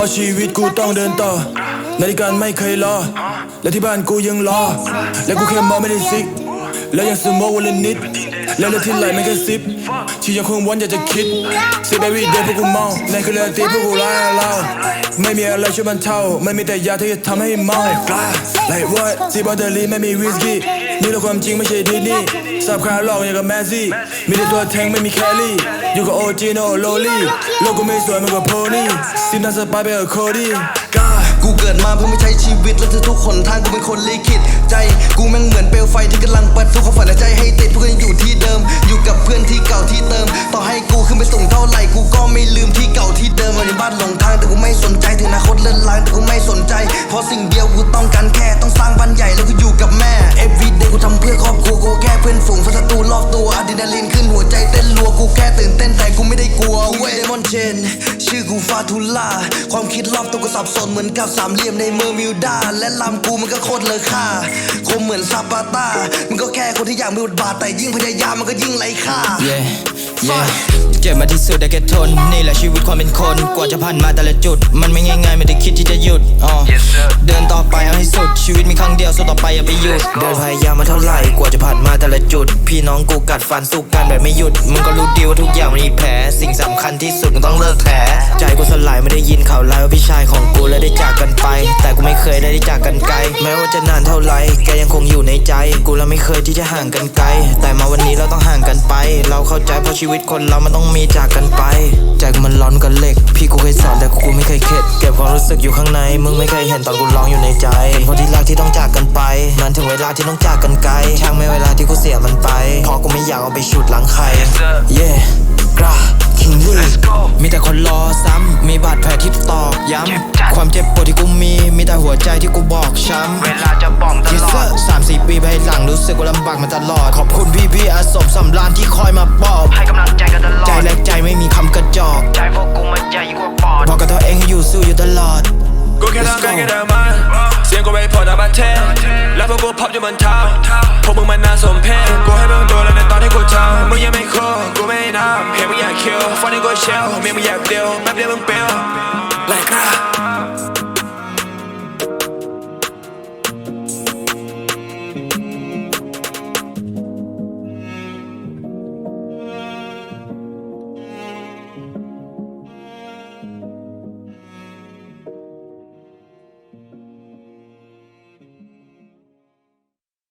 ราะชีวิตกูต้องเดินต่อ นาฬิกาไม่เคยรอ และที่บ้านกูยังรอ และกูแค่มองไม่ได้ซิก แล้วยังสโมกวันละนิด แล้วเลืองที่ไหลไม่กระซิบชียังคงวนอยากจะคิดสิบ every day พวกกูเมาในคืนเรื่องตีพวกกูร้ายเราไม่มีอะไรช่วยบรรเทาไม่มีแต่ยาที่จะทำให้เมา like what ซีบอลเดอรี่ไม่มีวิสกี้นี่แหละความจริงไม่ใช่ดีนี่สับขาหลอกอย่างกับแมสซี่มีแต่ตัวแทงไม่มีแคลรี่อยู่กับโอจีโนโลลี่โลกกูไม่สวยเหมือนกับโพนี่ซิมน่าสปายไปกับโคดี้กูเกิดมาเพื่อไม่ใช้ชีวิตและทุกคนทางกูเป็นคนลิขิตใจ กูแม่งเหมือนเปลวไฟที่กำลังาที่เติม ต่อให้กูขึ้นไปสูงเท่าไหร่กูก็ไม่ลืมที่เก่าที่เดิมวันในบ้านหลงทางแต่กูไม่สนใจถึงอนาคตเลื่อนลางแต่กูไม่สนใจ เพราะสิ่งเดียวกูต้องการแค่ต้องสร้างบ้านใหญ่แล้วกูอยู่กับแม่ everyday กูทำเพื่อครอบครัวกูแค่เพื่อนฝูงฟังศัตรูรอบตัวอะดรีนาลีนขึ้นหัวใจเต้นรัวกูแค่ตื่นเต้น อนเชนชื่อกูฟาทูล่า ความคิดรอบตัวก็สับสนเหมือนกับสามเหลี่ยมในเมืองมิวดา และลำกูมันก็โคตรเลอค่า คมเหมือนซาปาตา มันก็แค่คนที่อยากมีบทบาทแต่ยิ่งพยายามมันก็ยิ่งไร้ค่า yeah เจ็บมาที่สุดได้แค่ทน นี่แหละชีวิตความเป็นคน กว่าจะผ่านมาแต่ละจุด มันไม่ง่ายๆไม่ได้คิดที่จะหยุดอ๋อเดินต่อไปเอาให้สุด ชีวิตมีครั้งเดียวสู้ต่อไปอย่าไปหยุดเดินพยายามมาเท่าไหร่กว่าจะผ่านมาแต่ละจุด พี่น้องกูกัดฟันสู้กันแบบไม่หยุดมึงก็รู้ดีว่าทุกอย่างมันมีแผลสิ่งสำคัญที่สุดมึงต้องเลิกแผลใจกูสลายไม่ได้ยินข่าวร้ายว่าพี่ชายของกูและได้จากกันไป แต่กูไม่เคยได้ได้จากกันไกล แม้ว่าจะนานเท่าไหร่แกยังคงอยู่ในใจ กูและไม่เคยที่จะห่างกันไกล แต่มาวันนี้เราต้องห่างกันไป เราเข้าใจเพราะชีวิตคนเรามันต้องมีจากกันไปใจกูมันร้อนกันเหล็ก พี่กูเคยสอนแต่กูไม่เคยเข็ด เก็บความรู้สึกอยู่ข้างใน มึงไม่เคยเห็นตอนกูร้องอยู่ในใจ เป็นคนที่รักที่ต้องจากกันไป มันถึงเวลาที่ต้องจากกันไกล ช่างไม่เวลาที่กูเสียมันไป เพราะกูไม่อยากเอาไปฉุดหลังใคร เย่กราคิงลี่มีแต่คนรอซ้ำ มีบาดแผลที่ตอกย้ำ ความเจ็บปวดที่กูมี มีแต่หัวใจที่กูบอกช้ำ เวลาจะบ้องต Yes ลอ sir ดสามสี่ปีไปหลังรู้สึกว่าลำบากมาตลอด ขอบคุณพี่พี่ๆ อาสมสำรานที่คอยมาปลอบให้กำลังใจกันตลอด ใจและใจไม่มีคำกระจอก ใจพวกกูมันใหญ่ยิ่งกว่าปอด บอกกับตัวเองให้อยู่สู้อยู่ตลอด กูแค่ต้องการแค่เดินมาเสียงกูไปพอจากประเทศแล้วพวกกูพับอยู่บนเท้าพวกมึงมันน่าสมเพชกูให้มึงโดนแล้วในตอนที่กูทำมึงยังไม่โคกูไม่นับเพียงมึงอยากคิวฟันนี่กูเชลเมียมึงอยากเดียวแม่